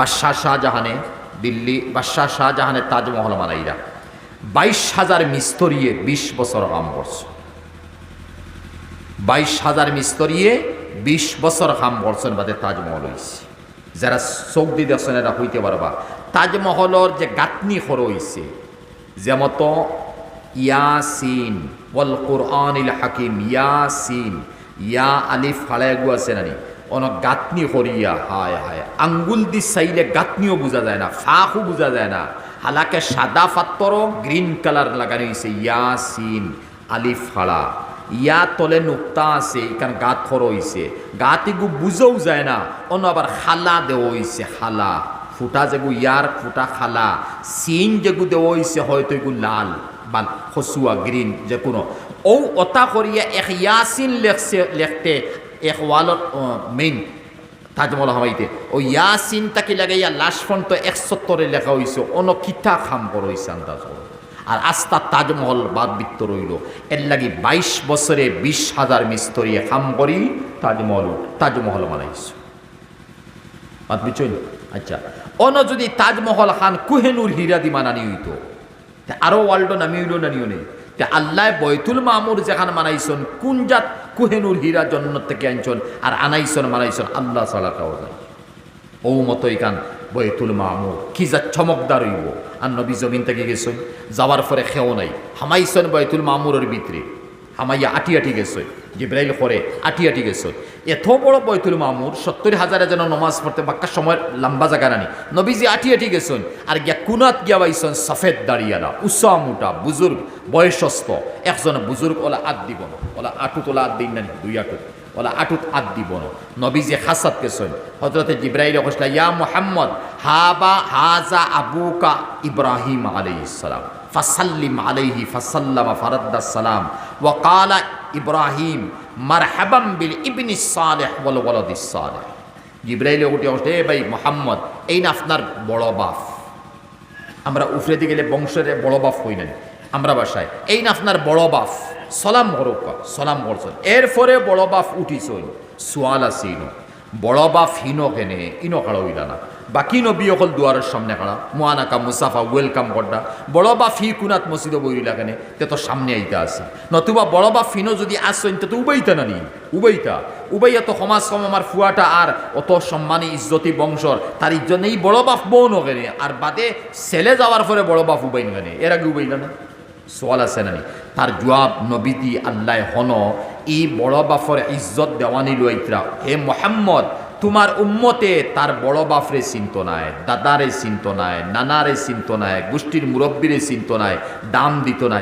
বাদশাহ শাহজাহানে, দিল্লি, বাদশাহ শাহজাহানের তাজমহল মানাইরা বাইশ হাজার মিস্তরিয়ে বিশ বছর কাম করছে। বাইশ হাজার মিস্তরিয়ে বিশ বছর কাম করছেন বাদে তাজমহল হয়েছে যারা চোখ দি দেখছেন এরা হইতে পারবা। তাজমহলর যে গাঁথনি খর হয়েছে যেমত ইয়াসিন, ওয়াল কোরআনিল হাকিম, ইয়াসিন, ইয়া আলিফ ফালাইগু আছে নানি অনেক গাঁথনি করিয়া, হায় হায়। আঙ্গুল দি চাইলে গাঁথনিও বোঝা যায় না, ফাঁকও বোঝা যায় না। হালাকে সাদা পাত্তরও গ্রিন কালার লাগানো হয়েছে ইয়াসিন, আলিফ ফাড়া ইয়া তলে নুক্তা আছে এখানে গাত খর হইছে গাত এগু বুঝেও যায় না অন্য আবার খালা দেওয়া হইছে খালা। ফুটা যেগু ইয়ার ফুটা খালা সিন যেগু দেওয়া হইছে হয়তো এগু লাল বা খসুয়া গ্রিন যে কোনো ও অতা করিয়া এক ইয়াসিন লেখছে, লেখতে এক ওয়ালত মেইন তাজমহল হামাইতে। ও ইয়াসিন তাকে লাগাইয়া লাস্ট ফন্ট একসত্তরে লেখা হইছে, অন কিতা খাম কর হইছে আন্দাজ। আর আস্তা তাজমহল বাদ বৃত্ত রইল। এর লাগি বাইশ বছরে বিশ হাজার মিস্তরি খাম করি তাজমহল তাজমহল বানাইছে। বাদ বিচইল আচ্ছা। অন যদি তাজমহল খান কুহেনুর হীরা দি মানানি হইতো। তে আরও ওয়ার্ল্ড নামি হইল নানিও নেই তে আল্লাহ বৈতুল মামুর যেখানে মানাইছন কোন জাত কুহেনুর হীরা জন্ম থেকে আনছন আর আনাইছন মানাইছন আল্লাহ সালা কাও ও মতো এখান বয়তুল মামুর, কি যা চমকদার হইব। আর নবী জমিন থেকে গেছই যাওয়ার পরে খেও নাই। হামাইছন বৈতুল মামুরের ভিতরে। হামাইয়া আটি আটি গেছই জিব্রাইল করে আটি আটি গেছই এত বড় বৈতুল মামুর, সত্তর হাজারে যেন নমাজ পড়তে বাক্কা সময় লম্বা জায়গা নানি নবীজি আটি আটি গেছন, আর গিয়া কুনাত গিয়া বাইছন সফেদ দাঁড়িয়ালা উষা মোটা বুজুর্গ, বয়সস্থ, একজন বুজুর্গ, ওলা আত দিব না, ওলা আটুত ওলা আত দিন নানি দুই আটুত, ওলা আটুত আত দিব না। নবীজি হাসাত গেছন হজরতে জিব্রাইল কইসলা, ইয়া মুহাম্মদ, হাবা হাজা আবুকা ইব্রাহিম আলাইহিস সালাম, ফাসাল্লিম আলাইহি ফাসাল্লামা ফারাদ্দাস সালাম ওয়াকালা ইব্রাহিম, মারহাবাম বিল ইবনি সালেহ ওয়াল ওয়ালাদিস সালেহ। জিব্রাইল উঠে ওঠে ভাই মোহাম্মদ, এই না আপনার বড় বাপ। আমরা উফরে দিয়ে গেলে বংশের বড় বাপ হই নাই। আমরা বাসায়। এই না আপনার বড় বাপ। সলাম করুকা। সলাম করছেন। এরপরে বড় বাপ উঠিছই সোয়াল ইনো বড় বাপ হিনো কেনে, ইনো কাড়া হইলা না বাকি নবী অকল দুয়ারের সামনে কাড়া। মোয়ানাকা মুসাফা, ওয়েলকাম করডা বড় বাপ হি কুনাত মসজিদ বইরিলা কেনে, তে তো সামনে আইতা আছে। নতুবা বড় বাপ ফিনো যদি আসছেন তে তো উবাইতা না নি উবাইতা। উবাইয়া তো সমাজ কম আমার ফুয়াটা আর অত সম্মানী ইজ্জতি বংশর। তার ইজ্জত এই বড় বাপ বউ কেনে। আর বাদে ছেলে যাওয়ার পরে বড় বাপ উবাইন গেনে এর আগে উবাইলা না? সোয়াল আছে নানি। তার জবাব নবীতি আল্লাহ হন ই বড় বাফর ইজ্জত দেওয়ানি লইত্রা হে মোহাম্মদ, তোমার উম্মতে তার বড় বাফরে চিন্ত নাই, দাদারে চিন্ত নাই, নানারে চিন্ত নাই, গোষ্ঠীর মুরব্বীরে চিন্ত নাই, দাম দিত নাই।